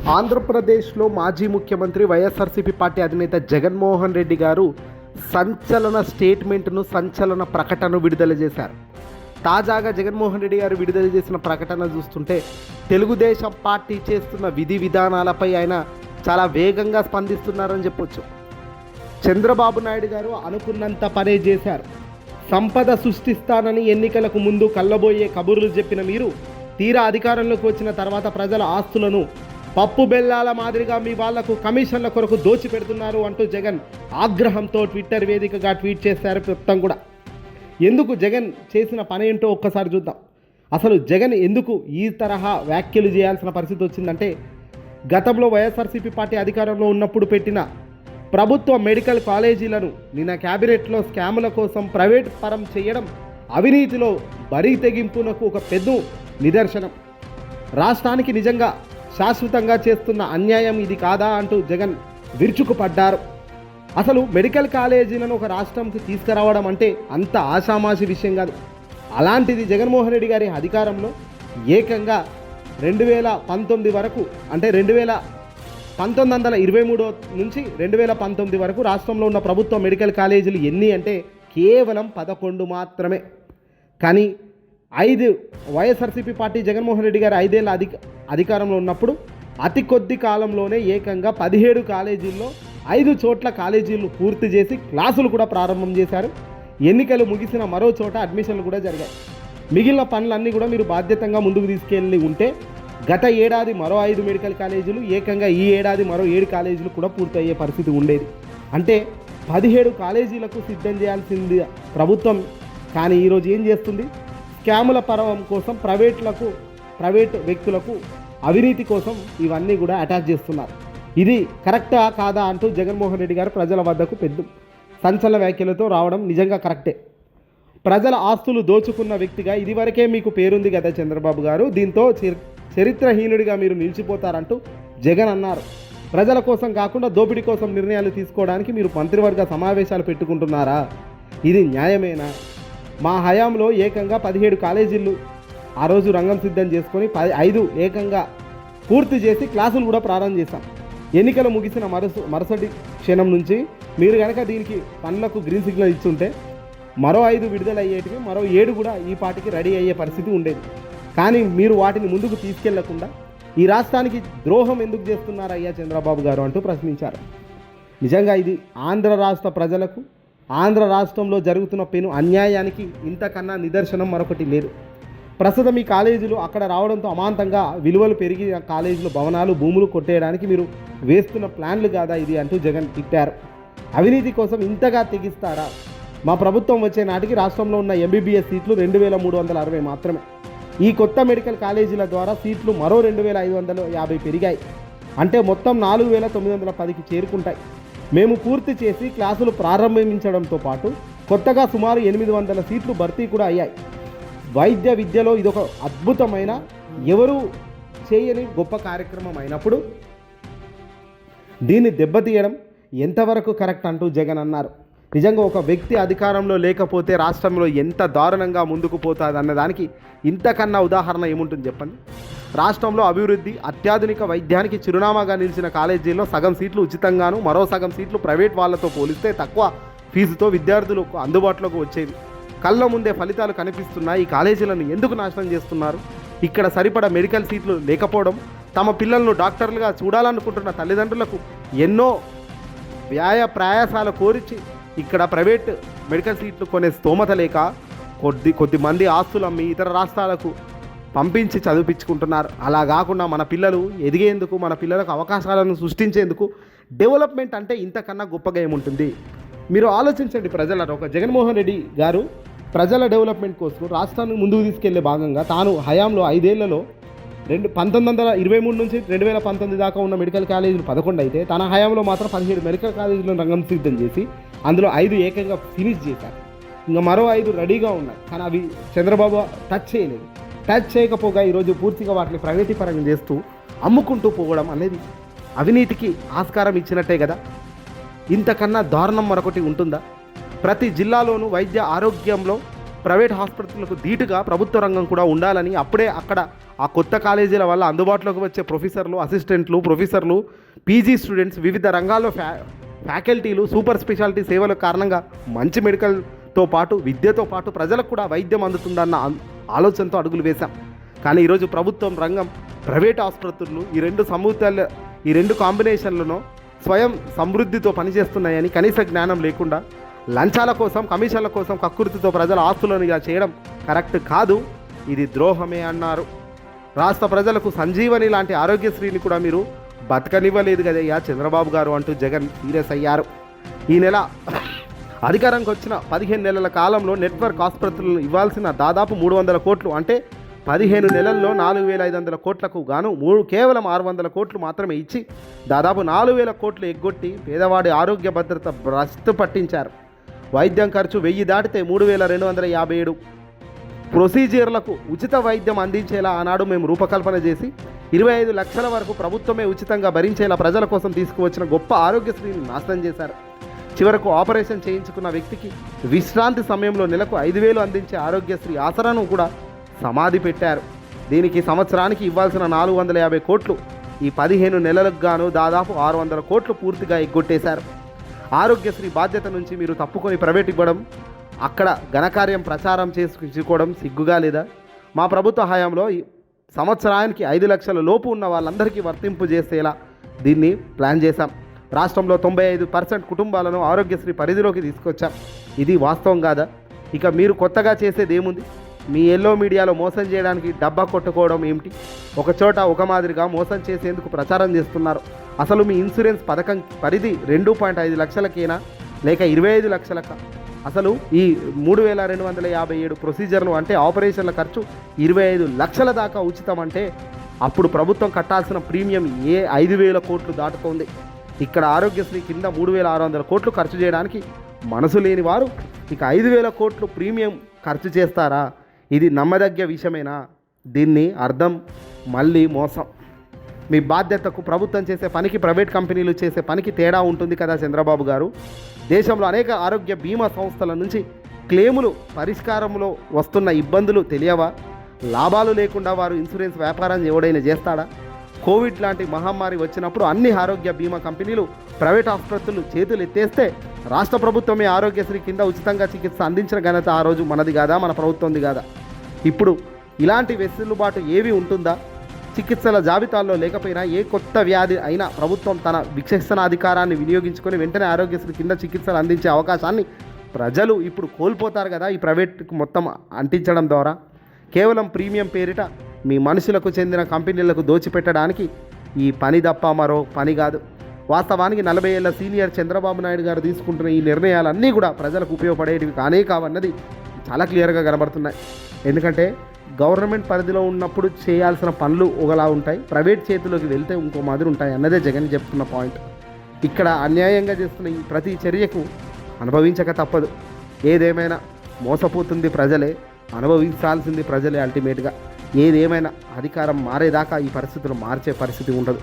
ఆంధ్రప్రదేశ్లో మాజీ ముఖ్యమంత్రి వైఎస్ఆర్సీపీ పార్టీ అధినేత జగన్మోహన్ రెడ్డి గారు సంచలన స్టేట్మెంట్ను సంచలన ప్రకటన విడుదల చేశారు. తాజాగా జగన్మోహన్ రెడ్డి గారు విడుదల చేసిన ప్రకటన చూస్తుంటే తెలుగుదేశం పార్టీ చేస్తున్న విధి విధానాలపై ఆయన చాలా వేగంగా స్పందిస్తున్నారని చెప్పొచ్చు. చంద్రబాబు నాయుడు గారు అనుకున్నంత పనే చేశారు. సంపద సృష్టిస్తానని ఎన్నికలకు ముందు కళ్ళబోయే కబుర్లు చెప్పిన మీరు తీరా అధికారంలోకి వచ్చిన తర్వాత ప్రజల ఆస్తులను పప్పు బెల్లాల మాదిరిగా మీ వాళ్ళకు కమిషన్ల కొరకు దోచిపెడుతున్నారు అంటూ జగన్ ఆగ్రహంతో ట్విట్టర్ వేదికగా ట్వీట్ చేశారు మొత్తం కూడా. ఎందుకు జగన్ చేసిన పని ఏంటో ఒక్కసారి చూద్దాం. అసలు జగన్ ఎందుకు ఈ తరహా వ్యాఖ్యలు చేయాల్సిన పరిస్థితి వచ్చిందంటే గతంలో వైఎస్ఆర్సీపీ పార్టీ అధికారంలో ఉన్నప్పుడు పెట్టిన ప్రభుత్వ మెడికల్ కాలేజీలను నిన్న క్యాబినెట్లో స్కాముల కోసం ప్రైవేట్ పరం చేయడం అవినీతిలో బరి తెగింపునకు ఒక పెద్ద నిదర్శనం. రాష్ట్రానికి నిజంగా శాశ్వతంగా చేస్తున్న అన్యాయం ఇది కాదా అంటూ జగన్ విరుచుకుపడ్డారు. అసలు మెడికల్ కాలేజీలను ఒక రాష్ట్రంకి తీసుకురావడం అంటే అంత ఆషామాషి విషయం కాదు. అలాంటిది జగన్మోహన్ రెడ్డి గారి అధికారంలో ఏకంగా రెండు వేల పంతొమ్మిది వరకు అంటే రెండు వేల పంతొమ్మిది వందల ఇరవై మూడో నుంచి రెండు వేల పంతొమ్మిది వరకు రాష్ట్రంలో ఉన్న ప్రభుత్వ మెడికల్ కాలేజీలు ఎన్ని అంటే కేవలం పదకొండు మాత్రమే. కానీ ఐదు వైఎస్ఆర్సీపీ పార్టీ జగన్మోహన్ రెడ్డి గారు ఐదేళ్ళ అధిక అధికారంలో ఉన్నప్పుడు అతి కొద్ది కాలంలోనే ఏకంగా పదిహేడు కాలేజీల్లో ఐదు చోట్ల కాలేజీలు పూర్తి చేసి క్లాసులు కూడా ప్రారంభం చేశారు. ఎన్నికలు ముగిసిన మరో చోట అడ్మిషన్లు కూడా జరిగాయి. మిగిలిన పనులన్నీ కూడా మీరు బాధ్యతంగా ముందుకు తీసుకెళ్ళి ఉంటే గత ఏడాది మరో ఐదు మెడికల్ కాలేజీలు ఏకంగా ఈ ఏడాది మరో ఏడు కాలేజీలు కూడా పూర్తయ్యే పరిస్థితి ఉండేది. అంటే పదిహేడు కాలేజీలకు సిద్ధం చేయాల్సింది ప్రభుత్వం. కానీ ఈరోజు ఏం చేస్తుంది? స్కాముల పరవం కోసం ప్రైవేట్లకు ప్రైవేట్ వ్యక్తులకు అవినీతి కోసం ఇవన్నీ కూడా అటాచ్ చేస్తున్నారు. ఇది కరెక్టా కాదా అంటూ జగన్మోహన్ రెడ్డి గారు ప్రజల వద్దకు పెద్ద సంచలన వ్యాఖ్యలతో రావడం నిజంగా కరెక్టే. ప్రజల ఆస్తులు దోచుకున్న వ్యక్తిగా ఇదివరకే మీకు పేరుంది కదా చంద్రబాబు గారు దీంతో చరిత్రహీనుడిగా మీరు నిలిచిపోతారంటూ జగన్ అన్నారు. ప్రజల కోసం కాకుండా దోపిడీ కోసం నిర్ణయాలు తీసుకోవడానికి మీరు మంత్రివర్గ సమావేశాలు పెట్టుకుంటున్నారా? ఇది న్యాయమేనా? మా హయాంలో ఏకంగా పదిహేడు కాలేజీలు. ఆ రోజు రంగం సిద్ధం చేసుకొని పది ఐదు ఏకంగా పూర్తి చేసి క్లాసులు కూడా ప్రారంభం చేశాం. ఎన్నికలు ముగిసిన మరుస మరుసటి క్షణం నుంచి మీరు కనుక దీనికి పనులకు గ్రీన్ సిగ్నల్ ఇచ్చుంటే మరో ఐదు విడుదల అయ్యేటివి మరో ఏడు కూడా ఈ పాటికి రెడీ అయ్యే పరిస్థితి ఉండేది. కానీ మీరు వాటిని ముందుకు తీసుకెళ్ళకుండా ఈ రాష్ట్రానికి ద్రోహం ఎందుకు చేస్తున్నారయ్యా చంద్రబాబు గారు అంటూ ప్రశ్నించారు. నిజంగా ఇది ఆంధ్ర రాష్ట్ర ప్రజలకు ఆంధ్ర రాష్ట్రంలో జరుగుతున్న పెను అన్యాయానికి ఇంతకన్నా నిదర్శనం మరొకటి లేదు. ప్రస్తుతం ఈ కాలేజీలు అక్కడ రావడంతో అమాంతంగా విలువలు పెరిగి ఆ కాలేజీలు భవనాలు భూములు కొట్టేయడానికి మీరు వేస్తున్న ప్లాన్లు కాదా ఇది అంటూ జగన్ తిట్టారు. అవినీతి కోసం ఇంతగా తెగిస్తారా? మా ప్రభుత్వం వచ్చే నాటికి రాష్ట్రంలో ఉన్న ఎంబీబీఎస్ సీట్లు రెండు వేల మూడు వందల అరవై మాత్రమే. ఈ కొత్త మెడికల్ కాలేజీల ద్వారా సీట్లు మరో రెండు వేల ఐదు వందల యాభై పెరిగాయి. అంటే మొత్తం నాలుగు వేల తొమ్మిది వందల పదికి చేరుకుంటాయి. మేము పూర్తి చేసి క్లాసులు ప్రారంభించడంతో పాటు కొత్తగా సుమారు ఎనిమిది వందల సీట్లు భర్తీ కూడా అయ్యాయి. వైద్య విద్యలో ఇదొక అద్భుతమైన ఎవరు చేయని గొప్ప కార్యక్రమం అయినప్పుడు దీన్ని దెబ్బతీయడం ఎంతవరకు కరెక్ట్ అంటూ జగన్ అన్నారు. నిజంగా ఒక వ్యక్తి అధికారంలో లేకపోతే రాష్ట్రంలో ఎంత దారుణంగా ముందుకు పోతుంది అన్నదానికి ఇంతకన్నా ఉదాహరణ ఏముంటుంది చెప్పండి? రాష్ట్రంలో అభివృద్ధి అత్యాధునిక వైద్యానికి చిరునామాగా నిలిచిన కాలేజీల్లో సగం సీట్లు ఉచితంగాను మరో సగం సీట్లు ప్రైవేట్ వాళ్ళతో పోలిస్తే తక్కువ ఫీజుతో విద్యార్థులకు అందుబాటులోకి వచ్చేది కళ్ళ ముందే ఫలితాలు కనిపిస్తున్నా ఈ కాలేజీలను ఎందుకు నాశనం చేస్తున్నారు? ఇక్కడ సరిపడ మెడికల్ సీట్లు లేకపోవడం తమ పిల్లలను డాక్టర్లుగా చూడాలనుకుంటున్న తల్లిదండ్రులకు ఎన్నో వ్యాయ ప్రయాసాల కోరిచి ఇక్కడ ప్రైవేట్ మెడికల్ సీట్లు కొనే స్తోమత లేక కొద్ది కొద్ది మంది ఆస్తులు అమ్మి ఇతర రాష్ట్రాలకు పంపించి చదివించుకుంటున్నారు అలా కాకుండా మన పిల్లలు ఎదిగేందుకు మన పిల్లలకు అవకాశాలను సృష్టించేందుకు డెవలప్మెంట్ అంటే ఇంతకన్నా గొప్పగా ఏముంటుంది? మీరు ఆలోచించండి ప్రజలను ఒక జగన్మోహన్ రెడ్డి గారు ప్రజల డెవలప్మెంట్ కోసం రాష్ట్రాన్ని ముందుకు తీసుకెళ్ళే భాగంగా తాను హయాంలో ఐదేళ్ళలో రెండు పంతొమ్మిది వందల ఇరవై మూడు నుంచి రెండు వేల పంతొమ్మిది దాకా ఉన్న మెడికల్ కాలేజీలు పదకొండు అయితే తన హయాంలో మాత్రం పదిహేడు మెడికల్ కాలేజీలను రంగం సిద్ధం చేసి అందులో ఐదు ఏకంగా ఫినిష్ చేశారు. ఇంకా మరో ఐదు రెడీగా ఉన్నాయి. కానీ అవి చంద్రబాబు టచ్ చేయలేదు. టచ్ చేయకపోగా ఈరోజు పూర్తిగా వాటిని ప్రైవేటీకరణ చేస్తూ అమ్ముకుంటూ పోవడం అనేది అవినీతికి ఆస్కారం ఇచ్చినట్టే కదా? ఇంతకన్నా దారుణం మరొకటి ఉంటుందా? ప్రతి జిల్లాలోనూ వైద్య ఆరోగ్యంలో ప్రైవేట్ హాస్పిటల్కు ధీటుగా ప్రభుత్వ రంగం కూడా ఉండాలని అప్పుడే అక్కడ ఆ కొత్త కాలేజీల వల్ల అందుబాటులోకి వచ్చే ప్రొఫెసర్లు అసిస్టెంట్లు ప్రొఫెసర్లు పీజీ స్టూడెంట్స్ వివిధ రంగాల్లో ఫ్యా ఫ్యాకల్టీలు సూపర్ స్పెషాలిటీ సేవల కారణంగా మంచి మెడికల్తో పాటు విద్యతో పాటు ప్రజలకు కూడా వైద్యం అందుతుందన్న ఆలోచనతో అడుగులు వేశాం. కానీ ఈరోజు ప్రభుత్వం రంగం ప్రైవేట్ ఆసుపత్రులు ఈ రెండు సమూహాల ఈ రెండు కాంబినేషన్లను స్వయం సమృద్ధితో పనిచేస్తున్నాయని కనీస జ్ఞానం లేకుండా లంచాల కోసం కమిషన్ల కోసం కక్కుర్తితో ప్రజల ఆస్తులను ఇలా చేయడం కరెక్ట్ కాదు. ఇది ద్రోహమే అన్నారు. రాష్ట్ర ప్రజలకు సంజీవని లాంటి ఆరోగ్యశ్రీని కూడా మీరు బతకనివ్వలేదు కదయ్యా చంద్రబాబు గారు అంటూ జగన్ సీరియస్ అయ్యారు. ఈ నెల అధికారంకి వచ్చిన పదిహేను నెలల కాలంలో నెట్వర్క్ ఆసుపత్రులను ఇవ్వాల్సిన దాదాపు మూడు వందల కోట్లు అంటే పదిహేను నెలల్లో నాలుగు వేల ఐదు వందల కోట్లకు గాను మూడు కేవలం ఆరు వందల కోట్లు మాత్రమే ఇచ్చి దాదాపు నాలుగు వేల కోట్లు ఎగ్గొట్టి పేదవాడి ఆరోగ్య భద్రత భ్రష్టు పట్టించారు. వైద్యం ఖర్చు వెయ్యి దాటితే మూడు వేల రెండు వందల యాభై ఏడు. ప్రొసీజర్లకు ఉచిత వైద్యం అందించేలా ఆనాడు మేము రూపకల్పన చేసి ఇరవై ఐదు లక్షల వరకు ప్రభుత్వమే ఉచితంగా భరించేలా ప్రజల కోసం తీసుకువచ్చిన గొప్ప ఆరోగ్యశ్రీని నాశనం చేశారు. చివరకు ఆపరేషన్ చేయించుకున్న వ్యక్తికి విశ్రాంతి సమయంలో నెలకు ఐదు వేలు అందించే ఆరోగ్యశ్రీ ఆసరాను కూడా సమాధి పెట్టారు. దీనికి సంవత్సరానికి ఇవ్వాల్సిన నాలుగు వందల యాభై కోట్లు ఈ పదిహేను నెలలకు గాను దాదాపు ఆరు వందల కోట్లు పూర్తిగా ఎగ్గొట్టేశారు. ఆరోగ్యశ్రీ బాధ్యత నుంచి మీరు తప్పుకొని ప్రైవేట్ ఇవ్వడం అక్కడ ఘనకార్యం ప్రచారం చేసుకోవడం సిగ్గుగా లేదా? మా ప్రభుత్వ హయాంలో ఈ సంవత్సరానికి ఐదు లక్షల లోపు ఉన్న వాళ్ళందరికీ వర్తింపు చేసేలా దీన్ని ప్లాన్ చేశాం. రాష్ట్రంలో తొంభై ఐదు పర్సెంట్ కుటుంబాలను ఆరోగ్యశ్రీ పరిధిలోకి తీసుకొచ్చాం. ఇది వాస్తవం కాదా? ఇక మీరు కొత్తగా చేసేది ఏముంది? మీ ఎల్లో మీడియాలో మోసం చేయడానికి డబ్బా కొట్టుకోవడం ఏమిటి? ఒకచోట ఒక మాదిరిగా మోసం చేసేందుకు ప్రచారం చేస్తున్నారు. అసలు మీ ఇన్సూరెన్స్ పథకం పరిధి రెండు పాయింట్ ఐదు లక్షలకేనా? లేక ఇరవై ఐదు లక్షలక? అసలు ఈ మూడు వేల రెండు వందల యాభై ఏడు ప్రొసీజర్లు అంటే ఆపరేషన్ల ఖర్చు ఇరవై ఐదు లక్షల దాకా ఉచితం అంటే అప్పుడు ప్రభుత్వం కట్టాల్సిన ప్రీమియం ఏ ఐదు వేల కోట్లు దాటుతోంది. ఇక్కడ ఆరోగ్యశ్రీ కింద మూడు వేల ఆరు వందల కోట్లు ఖర్చు చేయడానికి మనసు లేని వారు ఇక ఐదు వేల కోట్లు ప్రీమియం ఖర్చు చేస్తారా? ఇది నమ్మదగ్గ విషయమేనా? దీన్ని అర్థం మళ్ళీ మోసం. మీ బాధ్యతకు ప్రభుత్వం చేసే పనికి ప్రైవేట్ కంపెనీలు చేసే పనికి తేడా ఉంటుంది కదా చంద్రబాబు గారు. దేశంలో అనేక ఆరోగ్య బీమా సంస్థల నుంచి క్లెయిములు పరిష్కారంలో వస్తున్న ఇబ్బందులు తెలియవా? లాభాలు లేకుండా వారు ఇన్సూరెన్స్ వ్యాపారం ఎవడైనా చేస్తాడా? కోవిడ్ లాంటి మహమ్మారి వచ్చినప్పుడు అన్ని ఆరోగ్య బీమా కంపెనీలు ప్రైవేట్ ఆసుపత్రులు చేతులు ఎత్తేస్తే రాష్ట్ర ప్రభుత్వమే ఆరోగ్యశ్రీ కింద ఉచితంగా చికిత్స అందించిన ఘనత ఆ రోజు మనది కాదా? మన ప్రభుత్వంది కాదా? ఇప్పుడు ఇలాంటి వెసులుబాటు ఏవి ఉంటుందా? చికిత్సల జాబితాల్లో లేకపోయినా ఏ కొత్త వ్యాధి అయినా ప్రభుత్వం తన విచక్షణాధికారాన్ని వినియోగించుకొని వెంటనే ఆరోగ్యశ్రీ కింద చికిత్సలు అందించే అవకాశాన్ని ప్రజలు ఇప్పుడు కోల్పోతారు కదా ఈ ప్రైవేట్కి మొత్తం అంటించడం ద్వారా. కేవలం ప్రీమియం పేరిట మీ మనుషులకు చెందిన కంపెనీలకు దోచిపెట్టడానికి ఈ పని తప్ప మరో పని కాదు. వాస్తవానికి నలభై ఏళ్ళ సీనియర్ చంద్రబాబు నాయుడు గారు తీసుకుంటున్న ఈ నిర్ణయాలన్నీ కూడా ప్రజలకు ఉపయోగపడేటివి కానే కావన్నది. చాలా క్లియర్గా కనబడుతున్నాయి. ఎందుకంటే గవర్నమెంట్ పరిధిలో ఉన్నప్పుడు చేయాల్సిన పనులు ఒకలా ఉంటాయి. ప్రైవేట్ చేతిలోకి వెళ్తే ఇంకో మాదిరి ఉంటాయి అన్నదే జగన్ చెప్తున్న పాయింట్. ఇక్కడ అన్యాయంగా చేస్తున్న ఈ ప్రతి చర్యకు అనుభవించక తప్పదు. ఏదేమైనా మోసపోతుంది ప్రజలే అనుభవించాల్సింది ప్రజలే అల్టిమేట్గా ఏదేమైనా అధికారం మారేదాకా ఈ పరిస్థితులు మార్చే పరిస్థితి ఉండదు.